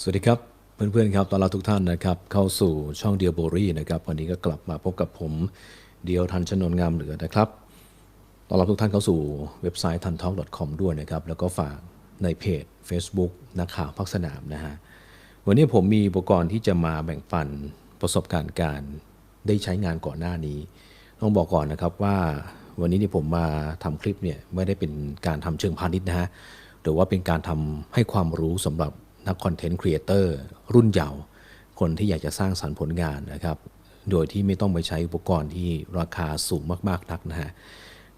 สวัสดีครับเพื่อนๆครับตอนรับทุกท่านนะครับเข้าสู่ช่องเดียวโบรี่นะครับวันนี้ก็กลับมาพบกับผมเดียวทันชนนงามเหลือนะครับตอนรับทุกท่านเข้าสู่เว็บไซต์ tantalk.com ด้วยนะครับแล้วก็ฝากในเพจ Facebook นักข่าวพักสนามนะฮะวันนี้ผมมีอุปกรณ์ที่จะมาแบ่งปันประสบการณ์การได้ใช้งานก่อนหน้านี้ ต้องบอกก่อนนะครับว่าวันนี้ที่ผมมาทำคลิปเนี่ยไม่ได้เป็นการทำเชิงพาณิชย์นะฮะหรือว่าเป็นการทำให้ความรู้สำหรับ นักคอนเทนต์ครีเอเตอร์รุ่นเยาว์คนที่อยากจะสร้างสรรค์ผลงานนะครับ โดยที่ไม่ต้องไปใช้อุปกรณ์ที่ราคาสูงมากๆนักนะฮะ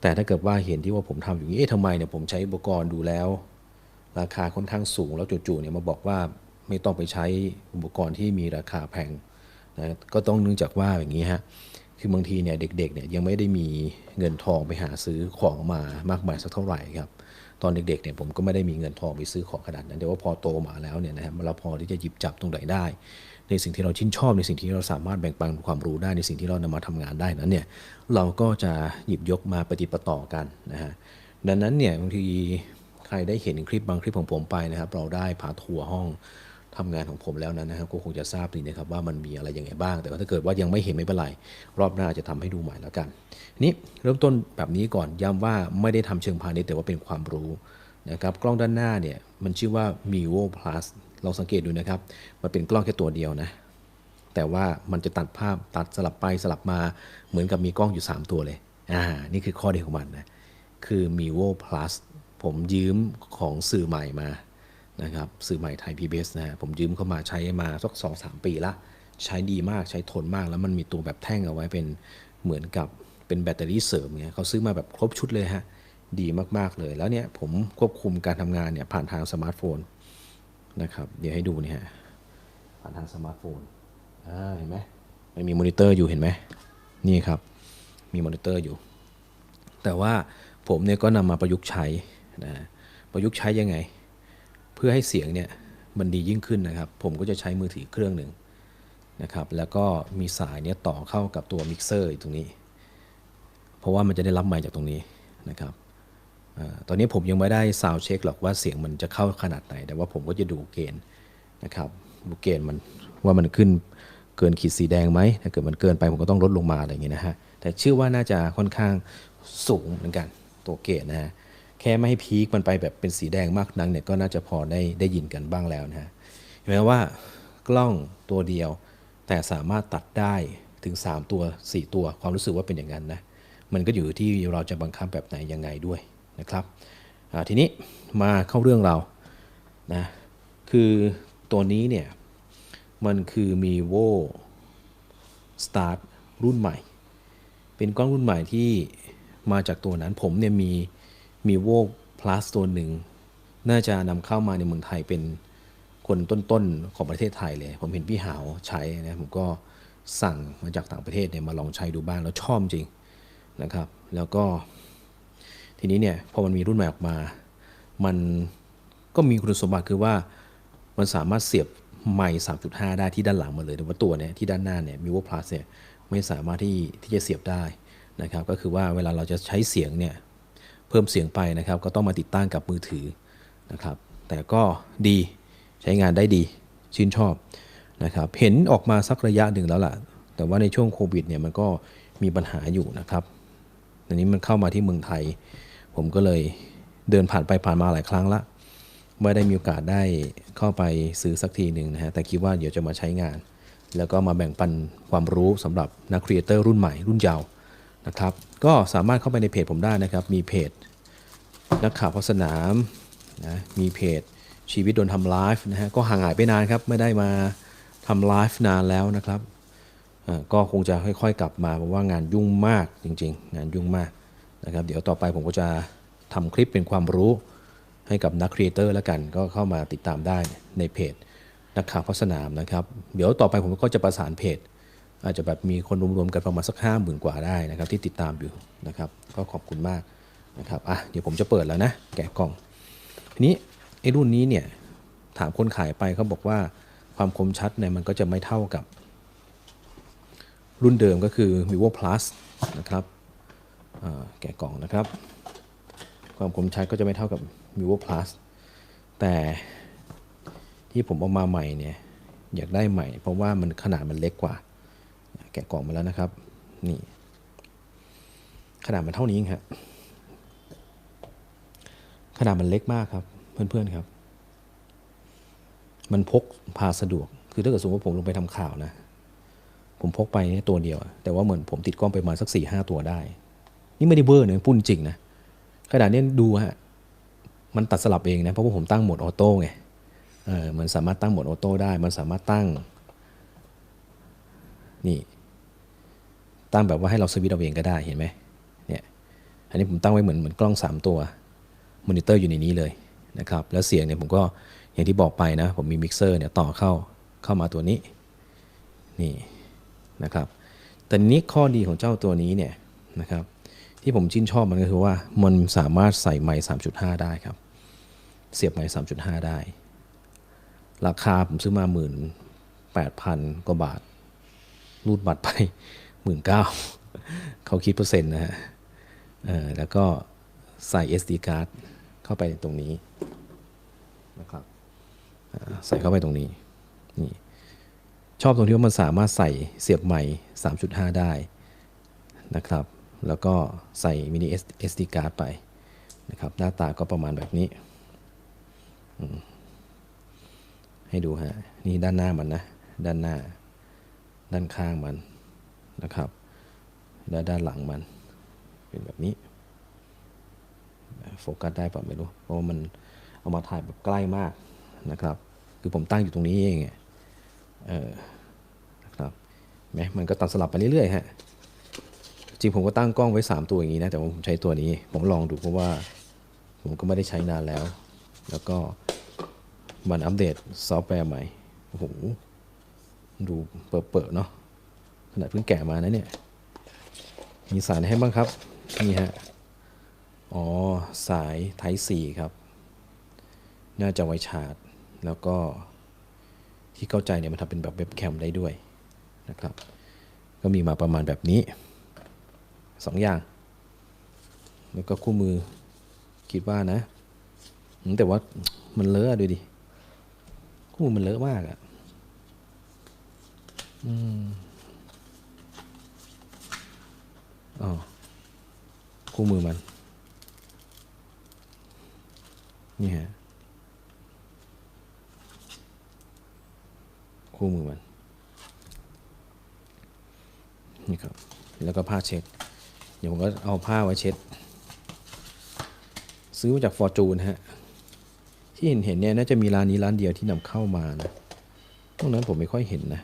แต่ถ้าเกิดว่าเห็นที่ว่าผมทำอยู่นี้เอ๊ะทำไมเนี่ยผมใช้อุปกรณ์ดูแล้ว ราคาค่อนข้างสูงแล้วจู่ๆเนี่ยมาบอกว่าไม่ต้องไปใช้อุปกรณ์ที่มีราคาแพงนะก็ต้องเนื่องจากว่าอย่างนี้ฮะ คือบางทีเนี่ยเด็กๆเนี่ยยังไม่ได้มีเงินทองไปหาซื้อของมามากมายสักเท่าไหร่ครับตอนเด็กๆเนี่ยผมก็ไม่ได้มีเงินทองไปซื้อของขนาดนั้น แต่ว่าพอโตมาแล้วเนี่ยนะครับเราพอที่จะหยิบจับตรงไหนได้ ในสิ่งที่เราชื่นชอบในสิ่งที่เราสามารถแบ่งปันความรู้ได้ในสิ่งที่เรานำมาทำงานได้นั้นเนี่ยเราก็จะหยิบยกมาปฏิปต่อกันนะฮะดังนั้นเนี่ยบางทีใครได้เห็นคลิปบางคลิปของผมไปนะครับ เราได้พาทัวร์ห้อง ทำงานของผมแล้วนั้นนะครับก็คงจะทราบดีนะครับว่ามันมีอะไรยังไงบ้าง แต่ว่าถ้าเกิดว่ายังไม่เห็นไม่เป็นไร รอบหน้าจะทำให้ดูใหม่แล้วกันนี่เริ่มต้นแบบนี้ก่อนย้ำว่าไม่ได้ทำเชิงพาณิชย์แต่ว่าเป็นความรู้นะครับกล้องด้านหน้าเนี่ยมันชื่อว่า Mio Plus ลองสังเกตดูนะครับมันเป็นกล้องแค่ตัวเดียวนะแต่ว่ามันจะตัดภาพตัดสลับไปสลับมาเหมือนกับมีกล้องอยู่ 3 ตัวเลยอ่านี่คือข้อดีของมันนะคือ Mio Plus ผมยืมของสื่อใหม่มา นะครับสื่อใหม่ไทย PBS นะฮะผมยืมเข้ามาใช้มาสักสองสามปีละ ใช้ดีมากใช้ทนมาก แล้วมันมีตัวแบบแท่งเอาไว้เป็นเหมือนกับเป็นแบตเตอรี่เสริมเงี้ยเขาซื้อมาแบบครบชุดเลยฮะ ดีมากๆเลย แล้วเนี่ยผมควบคุมการทำงานเนี่ยผ่านทางสมาร์ทโฟนนะครับเดี๋ยวให้ดูเนี่ฮะผ่านทางสมาร์ทโฟนอ่าเห็นไหมมันมีมอนิเตอร์อยู่เห็นไหมนี่ครับมีมอนิเตอร์อยู่ แต่ว่าผมเนี่ยก็นำมาประยุกต์ใช้นะประยุกต์ใช้ยังไง เพื่อให้เสียงเนี่ยมันดียิ่งขึ้นนะครับ ผมก็จะใช้มือถือเครื่องหนึ่งนะครับ แล้วก็มีสายเนี่ยต่อเข้ากับตัวมิกเซอร์อยู่ตรงนี้ เพราะว่ามันจะได้รับไมค์จากตรงนี้นะครับอตอนนี้ผมยังไม่ได้ซาวเช็คหรอกว่าเสียงมันจะเข้าขนาดไหน แต่ว่าผมก็จะดูเกณฑ์นะครับดูเกณฑ์มันว่ามันขึ้นเกินขีดสีแดงไหมถ้าเกิดมันเกินไปผมก็ต้องลดลงมาอะไรอย่างเงี้ยนะฮะ แต่เชื่อว่าน่าจะค่อนข้างสูงเหมือนกันตัวเกณฑ์นะฮะ แค่ไม่ให้พีคมันไปแบบเป็นสีแดงมากนักเนี่ยก็น่าจะพอได้ได้ยินกันบ้างแล้วนะฮะเห็นไหมว่ากล้องตัวเดียว แต่สามารถตัดได้ถึง 3 ตัว 4 ตัวความรู้สึกว่าเป็นอย่างนั้นนะมันก็อยู่ที่เราจะบังคับแบบไหนยังไงด้วยนะครับทีนี้มาเข้าเรื่องเรานะคือตัวนี้เนี่ยมันคือ Mivo Start รุ่นใหม่ เป็นกล้องรุ่นใหม่ที่มาจากตัวนั้นผมเนี่ยมี มีโว plus ตัวหนึ่ง น่าจะนำเข้ามาในเมืองไทยเป็นคนต้นๆของประเทศไทยเลย ผมเห็นพี่หาวใช้นะ ผมก็สั่งมาจากต่างประเทศเนี่ยมาลองใช้ดูบ้างแล้วชอบจริงนะครับ แล้วก็ทีนี้เนี่ยพอมันมีรุ่นใหม่ออกมา มันก็มีคุณสมบัติคือว่ามันสามารถเสียบไมค์3.5 ได้ที่ด้านหลังมาเลยแต่ว่าตัวเนี่ยที่ด้านหน้าเนี่ยมีว plus เนี่ยไม่สามารถที่ที่จะเสียบได้นะครับ ก็คือว่าเวลาเราจะใช้เสียงเนี่ย เพิ่มเสียงไปนะครับ ก็ต้องมาติดตั้งกับมือถือนะครับ แต่ก็ดีใช้งานได้ดีชื่นชอบนะครับ เห็นออกมาสักระยะหนึ่งแล้วล่ะ แต่ว่าในช่วงโควิดเนี่ยมันก็มีปัญหาอยู่นะครับอันนี้มันเข้ามาที่เมืองไทย ผมก็เลยเดินผ่านไปผ่านมาหลายครั้งละไม่ได้มีโอกาสได้เข้าไปซื้อสักทีหนึ่งนะฮะ แต่คิดว่าเดี๋ยวจะมาใช้งาน แล้วก็มาแบ่งปันความรู้สำหรับนักครีเอเตอร์รุ่นใหม่รุ่นเยาว์ นะครับ ก็สามารถเข้าไปในเพจผมได้นะครับ มีเพจนักข่าวพัสนามนะ มีเพจชีวิตโดนทำไลฟ์นะฮะ ก็ห่างหายไปนานครับ ไม่ได้มาทำไลฟ์นานแล้วนะครับก็คงจะค่อยๆ กลับมาเพราะว่างานยุ่งมากจริง ๆ งานยุ่งมากนะครับ เดี๋ยวต่อไปผมก็จะทำคลิปเป็นความรู้ให้กับนักครีเอเตอร์แล้วกัน ก็เข้ามาติดตามได้ในเพจนักข่าวพัสนามนะครับ เดี๋ยวต่อไปผมก็จะประสานเพจ อาจจะแบบมีคนรวมๆกันประมาณสักห้าหมื่นกว่าได้นะครับที่ติดตามอยู่นะครับก็ขอบคุณมากนะครับอะเดี๋ยวผมจะเปิดแล้วนะแกะกล่องทีนี้ไอ้รุ่นนี้เนี่ยถามคนขายไปเขาบอกว่าความคมชัดเนี่ยมันก็จะไม่เท่ากับ รุ่นเดิมก็คือ vivo plus นะครับแกะกล่องนะครับ ความคมชัดก็จะไม่เท่ากับ vivo plus แต่ที่ผมเอามาใหม่เนี่ยอยากได้ใหม่ เพราะว่ามันขนาดมันเล็กกว่า กะกล่องมาแล้วนะครับ นี่ขนาดมันเท่านี้เองครับขนาดมันเล็กมากครับ เพื่อนๆครับ มันพกพาสะดวก คือถ้าเกิดสมมติว่าผมลงไปทำข่าวนะ ผมพกไปตัวเดียว แต่ว่าเหมือนผมติดกล้องไปมาสักสี่ห้าตัวได้ นี่ไม่ได้เบอร์เนี่ยพูดจริงนะขนาดนี้ดูฮะ มันตัดสลับเองนะ เพราะว่าผมตั้งโหมดออโต้ไง เออมันสามารถตั้งโหมดออโต้ได้ มันสามารถตั้ง นี่ ตั้งแบบว่าให้เราสวิตเอาเองก็ได้เห็นไหมเนี่ยอันนี้ผมตั้งไว้เหมือนเหมือนกล้อง 3 ตัวมอนิเตอร์อยู่ในนี้เลยนะครับแล้วเสียงเนี่ยผมก็อย่างที่บอกไปนะผมมีมิกเซอร์เนี่ยต่อเข้าเข้ามาตัวนี้นี่นะครับแต่นี้ข้อดีของเจ้าตัวนี้เนี่ยนะครับที่ผมชื่นชอบมันก็คือว่ามันสามารถใส่ไมค์3.5 ได้ครับ เสียบไมค์3.5 ได้ ราคาผมซื้อมาหมื่นแปดพันกว่าบาทรูดบัตรไป หมื่นเก้าเขาคิดเปอร์เซ็นต์นะฮะแล้วก็ใส่ SD card เข้าไปตรงนี้นะครับใส่เข้าไปตรงนี้นี่ชอบตรงที่ว่ามันสามารถใส่เสียบใหม่ 3.5 ได้นะครับ แล้วก็ใส่มินิ SD card ไปนะครับ หน้าตาก็ประมาณแบบนี้ ให้ดูฮะ นี่ด้านหน้ามันนะ ด้านหน้า ด้านข้างมัน นะครับและด้านหลังมันเป็นแบบนี้โฟกัสได้ป่ะไม่รู้ เพราะว่ามันเอามาถ่ายแบบใกล้มากนะครับ คือผมตั้งอยู่ตรงนี้เองเออนะครับแม้มันก็ตัดสลับไปเรื่อยๆฮะจริงผมก็ตั้งกล้องไว้ 3 ตัวอย่างนี้นะ แต่ว่าผมใช้ตัวนี้ ผมลองดูเพราะว่าผมก็ไม่ได้ใช้นานแล้ว แล้วก็มันอัปเดตซอฟต์แวร์ใหม่โอ้โหดูเปิดๆเนาะ นาดเพิ่งแกะมานะเนี่ย มีสายให้บ้างครับ นี่ฮะ อ๋อ สายไทป์4ครับ น่าจะไว้ชาร์จ แล้วก็ที่เข้าใจเนี่ยมันทำเป็นแบบเว็บแคมได้ด้วยนะครับ ก็มีมาประมาณแบบนี้สองอย่าง แล้วก็คู่มือคิดว่านะ แต่ว่ามันเลอะดูดิคู่มือมันเลอะมากอะ่ะ อืมอ๋อ คู่มือมัน นี่ฮะ คู่มือมัน นี่ครับ แล้วก็ผ้าเช็ด เดี๋ยวผมก็เอาผ้าไว้เช็ด ซื้อมาจากฟอร์จูนฮะ ที่เห็นเห็นเนี่ยน่าจะมีร้านนี้ร้านเดียวที่นำเข้ามานะตรงนั้นผมไม่ค่อยเห็นนะ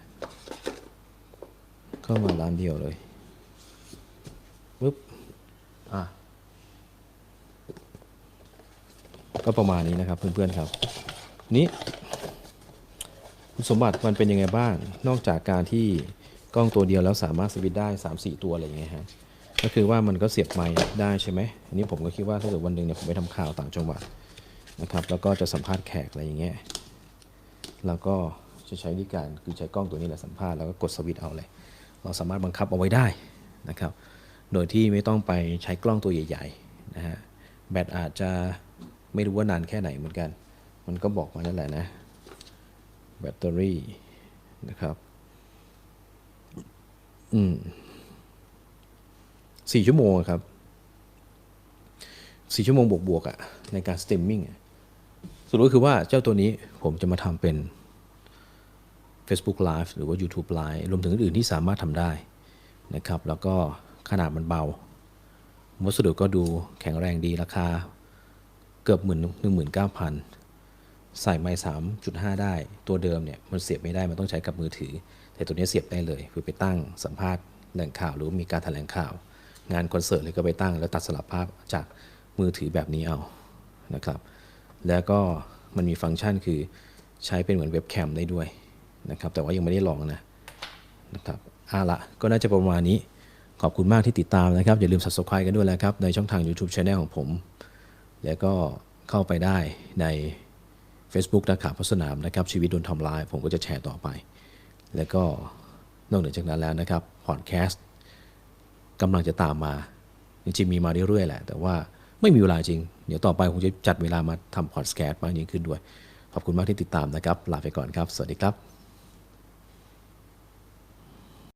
เข้ามาร้านเดียวเลยปึ๊บ อะ ก็ประมาณนี้นะครับเพื่อนๆครับ นี้คุณสมบัติมันเป็นยังไงบ้าง นอกจากการที่กล้องตัวเดียวแล้วสามารถสวิตได้ 3-4 ตัวอะไรอย่างเงี้ยฮะก็คือว่ามันก็เสียบไมค์ได้ใช่ไหมอันนี้ผมก็คิดว่าถ้าเกิดวันหนึ่งเนี่ยผมไปทำข่าวต่างจังหวัดนะครับ แล้วก็จะสัมภาษณ์แขกอะไรอย่างเงี้ยแล้วก็จะใช้วิธีการคือใช้กล้องตัวนี้แหละสัมภาษณ์แล้วก็กดสวิตเอาเลย เราสามารถบังคับเอาไว้ได้นะครับ โดยที่ไม่ต้องไปใช้กล้องตัวใหญ่ๆนะฮะแบตอาจจะ ไม่รู้ว่านานแค่ไหนเหมือนกัน มันก็บอกมานั่นแหละนะแบตเตอรี่นะครับอืมสี่ชั่วโมงครับสี่ชั่วโมงบวกๆอะในการสตรีมมิ่งสรุปก็คือว่าเจ้าตัวนี้ผมจะมาทำเป็น Facebook Live หรือว่า YouTube Live รวมถึงอื่นที่สามารถทำได้นะครับ แล้วก็ขนาดมันเบาวัสดุก็ดูแข็งแรงดีราคา เกือบหมื่นหนึ่งหมื่นเก้าพันใส่ไม้สามจุดห้าได้ ตัวเดิมเนี่ยมันเสียบไม่ได้ มันต้องใช้กับมือถือ แต่ตัวนี้เสียบได้เลยคือไปตั้งสัมภาษณ์แหล่งข่าวหรือมีการแถลงข่าว งานคอนเสิร์ตเลยก็ไปตั้ง แล้วตัดสลับภาพจากมือถือแบบนี้เอานะครับ แล้วก็มันมีฟังก์ชันคือใช้เป็นเหมือนเว็บแคมได้ด้วยนะครับ แต่ว่ายังไม่ได้ลองนะนะครับเอาละก็น่าจะประมาณนี้ ขอบคุณมากที่ติดตามนะครับ อย่าลืม subscribe กันด้วยนะครับ ในช่องทาง YouTube Channel ของผม แล้วก็เข้าไปได้ใน Facebook นักข่าวพัสนามนะครับ ชีวิตโดนทำลาย ผมก็จะแชร์ต่อไป แล้วก็นอกเหนือจากนั้นแล้วนะครับพอดแคสต์กำลังจะตามมาจริงๆมีมาเรื่อยๆแหละ แต่ว่าไม่มีเวลาจริง เดี๋ยวต่อไปผมจะจัดเวลามาทำพอดแคสต์มากยิ่งขึ้นด้วย ขอบคุณมากที่ติดตามนะครับ ลาไปก่อนครับ สวัสดีครับ